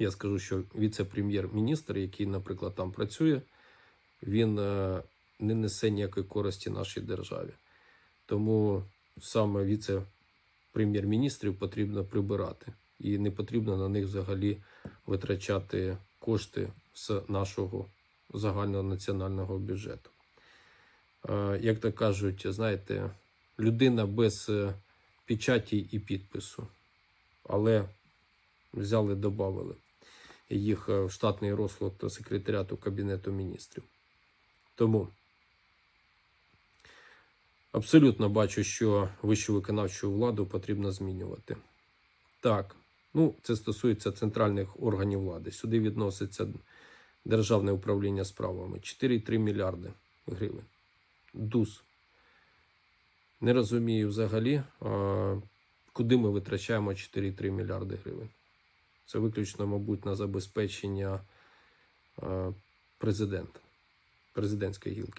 Я скажу, що віце-прем'єр-міністр, який, наприклад, там працює, він е, не несе ніякої користі нашій державі. Тому саме віце-прем'єр-міністрів потрібно прибирати. І не потрібно на них взагалі витрачати кошти з нашого загального національного бюджету. Е, Як то кажуть, знаєте, людина без е, печаті і підпису, але взяли, додали їх в штатний розклад секретаріату Кабінету міністрів. Тому абсолютно бачу, що вищу виконавчу владу потрібно змінювати. Так, ну це стосується центральних органів влади. Сюди відноситься Державне управління справами 4,3 мільярди гривень. ДУС. Не розумію взагалі, куди ми витрачаємо 4,3 мільярди гривень. Це виключно, мабуть, на забезпечення президента, президентської гілки.